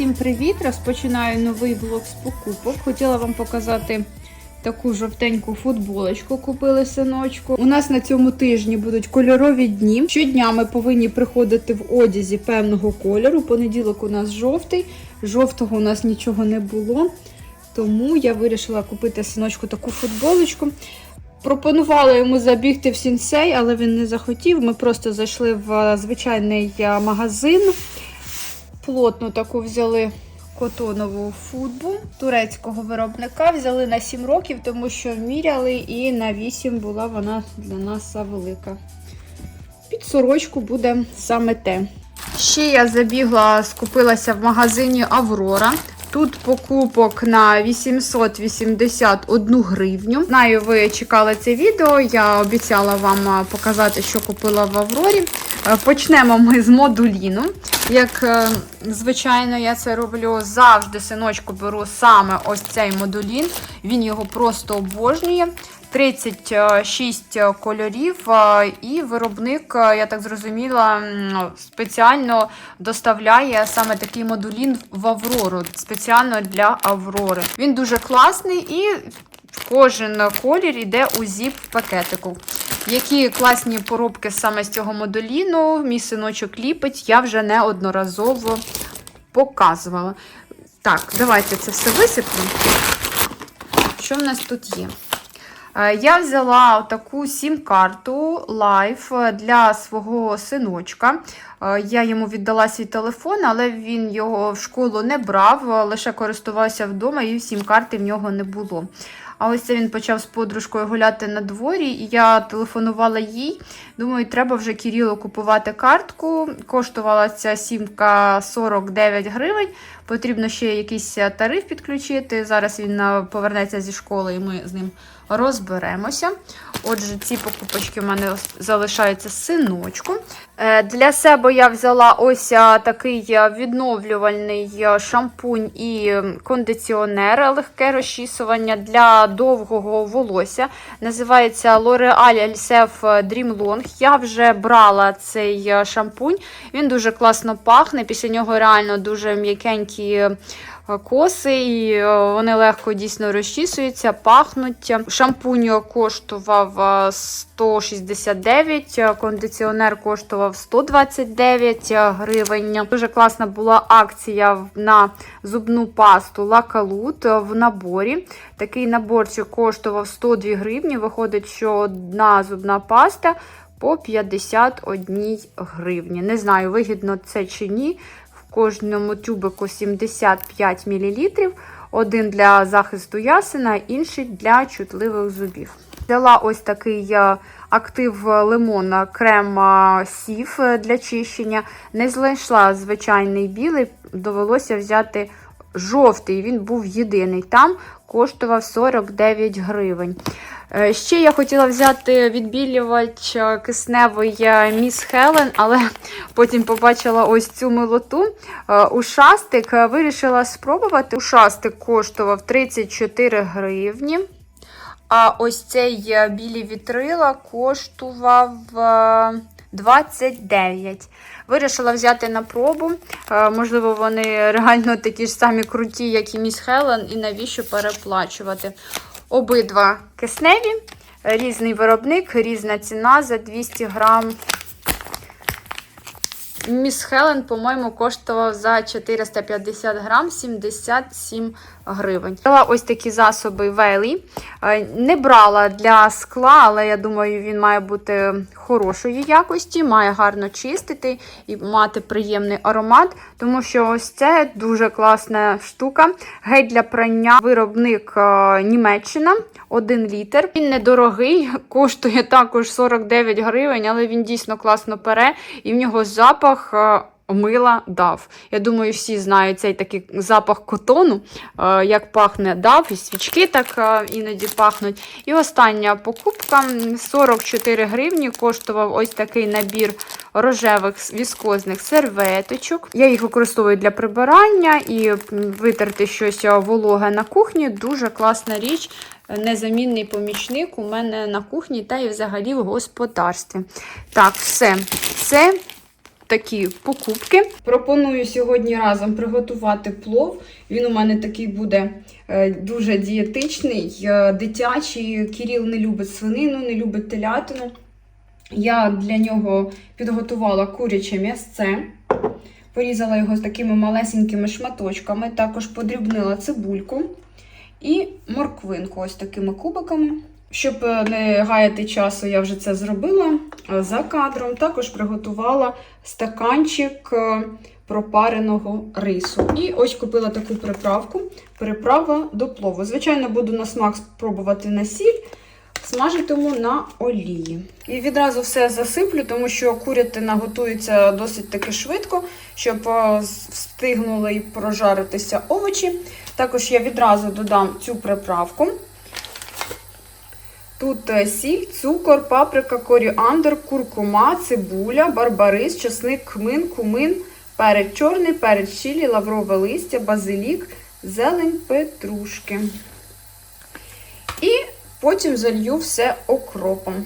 Усім привіт! Розпочинаю новий влог з покупок. Хотіла вам показати таку жовтеньку футболочку. Купили синочку. У нас на цьому тижні будуть кольорові дні. Щодня ми повинні приходити в одязі певного кольору. Понеділок у нас жовтий, жовтого у нас нічого не було. Тому я вирішила купити синочку таку футболочку. Пропонувала йому забігти в сінсей, але він не захотів. Ми просто зайшли в звичайний магазин плотну таку взяли котонову футбу турецького виробника. Взяли на 7 років, тому що міряли, і на 8 була вона для нас велика. Під сорочку буде саме те. Ще я забігла, скупилася в магазині Аврора. Тут покупок на 881 гривню. Знаю, ви чекали це відео. Я обіцяла вам показати, що купила в Аврорі. Е, Почнемо ми з модуліну. Як е, звичайно, я це роблю завжди синочку беру саме ось цей модулін. Він його просто обожнює. 36 кольорів, е, і виробник, е, я так зрозуміла, спеціально доставляє саме такий модулін в Аврору, спеціально для Аврори. Він дуже класний і кожен колір йде у зіп пакетику. Які класні поробки саме з цього модуліну, мій синочок ліпить, я вже неодноразово показувала. Так, давайте це все висиплю. Що в нас тут є? Е, Я взяла таку сім-карту Life для свого синочка. Е, Я йому віддала свій телефон, але він його в школу не брав, е, лише користувався вдома, і сім-карти в нього не було. А ось це він почав з подружкою гуляти на дворі, і я телефонувала їй. Думаю, треба вже Кирилу купувати картку. Коштувала ця сімка 49 гривень. Потрібно ще якийсь тариф підключити. Зараз він е, повернеться зі школи, і ми з ним розберемося. Отже, ці покупочки в мене залишаються синочку. Е, Для себе я взяла ось такий відновлювальний шампунь і кондиціонер, легке розчісування для довгого волосся. Називається L'Oreal Elsef Dream Long. Я вже брала цей шампунь. Він дуже класно пахне. Після нього реально дуже м'якенькі коси, і е, вони легко дійсно розчісуються, пахнуть. Шампунь коштував е, 169, е, кондиціонер коштував 129 гривень. Дуже класна була акція на зубну пасту Лакалут в наборі. Такий наборчик коштував 102 гривні. Виходить, що одна зубна паста по 51 гривні. Не знаю, вигідно це чи ні. Кожному тюбику 75 мл. Один для захисту ясена, інший для чутливих зубів. Взяла ось такий е, актив лимона крем е, сів е, для чищення. Не знайшла звичайний білий, довелося взяти жовтий. Він був єдиний. Там коштував 49 гривень. Е, Ще я хотіла взяти відбілювач кисневий е, Міс Хелен, але потім побачила ось цю милоту. Е, Ушастик е, вирішила спробувати. Ушастик коштував 34 гривні. А ось цей білі вітрила коштував е, 29. Вирішила взяти на пробу. Можливо, вони реально такі ж самі круті, як і Міс Хелен, і навіщо переплачувати. Обидва кисневі, різний виробник, різна ціна за 200 грам Міс Хелен, по-моєму, коштував за 450 грам 77 гривень. Брала ось такі засоби Вейлі. Е, Не брала для скла, але я думаю, він має бути хорошої якості, має гарно чистити і мати приємний аромат, тому що ось це дуже класна штука. Гель для прання, виробник е, Німеччина, 1 літр. Він недорогий, коштує також 49 гривень, але він дійсно класно пере, і в нього запах. Мила дав. Я думаю, всі знають цей такий запах котону, е, як пахне дав, і свічки так е, іноді пахнуть. І остання покупка 44 гривні коштував ось такий набір рожевих віскозних серветочок. Я їх використовую для прибирання і витерти щось е, вологе на кухні. Дуже класна річ. Незамінний помічник у мене на кухні та і взагалі в господарстві. Так, все. Це такі покупки. Пропоную сьогодні разом приготувати плов. Він у мене такий буде е, дуже дієтичний, е, дитячий. Кіріл не любить свинину, не любить телятину. Я для нього підготувала куряче м'ясце. Порізала його з такими малесенькими шматочками, також подрібнила цибульку і морквинку ось такими кубиками. Щоб е, не гаяти часу, я вже це зробила е, за кадром. Також приготувала стаканчик е, пропареного рису. І ось купила таку приправку. Приправа до плову. Звичайно, буду на смак спробувати на сіль, смажитиму на олії. І відразу все засиплю, тому що курятина готується досить таки швидко, щоб встигнули прожаритися овочі. Також я відразу додам цю приправку. Тут е, сіль, цукор, паприка, коріандр, куркума, цибуля, барбарис, чесник, кмин, кумин, перець чорний, перець чилі, лаврове листя, базилік, зелень, петрушки. І потім залью все окропом.